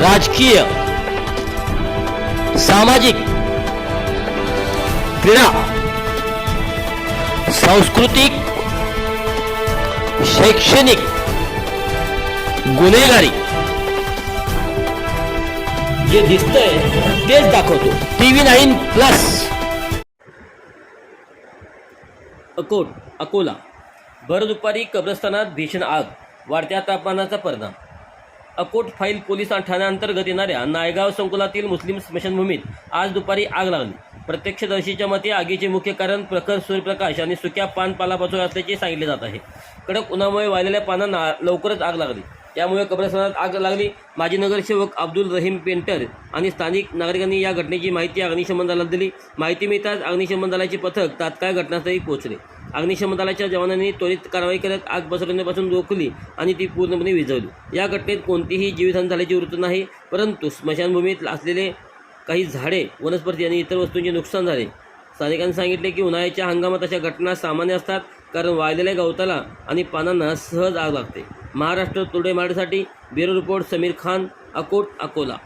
राजकीय सामाजिक क्रीडा सांस्कृतिक शैक्षणिक गुन्हेगारी. जे दिसतंय तेच दाखवतो. TV nine plus. Akot Akola. भर दुपारी कब्रस्तानात भीषण आग. वाढत्या तापमानाचा परिणाम. अकोट फाईल पोलीस ठाण्याअंतर्गत येणाऱ्या नायगाव संकुलातील मुस्लिम स्मशानभूमीत आज दुपारी आग लागली. प्रत्यक्षदर्शीच्या मते आगीचे मुख्य कारण प्रखर सूर्यप्रकाश आणि सुक्या पान पालापासून असल्याचे सांगितले जात आहे. कडक उन्हामुळे वाळलेल्या पानांना लवकरच आग लागली. त्यामुळे कब्रस्थानात आग लागली. माजी नगरसेवक अब्दुल रहीम पेंटर आणि स्थानिक नागरिकांनी या घटनेची माहिती अग्निशमन दलाला दिली. माहिती मिळताच अग्निशमन दलाचे पथक तात्काळ घटनास्थळी पोहोचले. अग्निशमन दलाच्या जवानांनी त्वरित कारवाई करत आग पसरवण्यापासून रोखली आणि ती पूर्णपणे विझवली. या घटनेत कोणतीही जीवितहानी झाल्याची वृत्त नाही परंतु स्मशानभूमीत असलेले काही झाडे वनस्पती आणि इतर वस्तूंचे नुकसान झाले. स्थानिकांनी सांगितले की उन्हाळ्याच्या हंगामात अशा घटना सामान्य असतात कारण वाळलेल्या गवताला आणि पानांना सहज आग लागते. महाराष्ट्र तुरडे मारण्यासाठी ब्युरो रिपोर्ट समीर खान अकोट अकोला.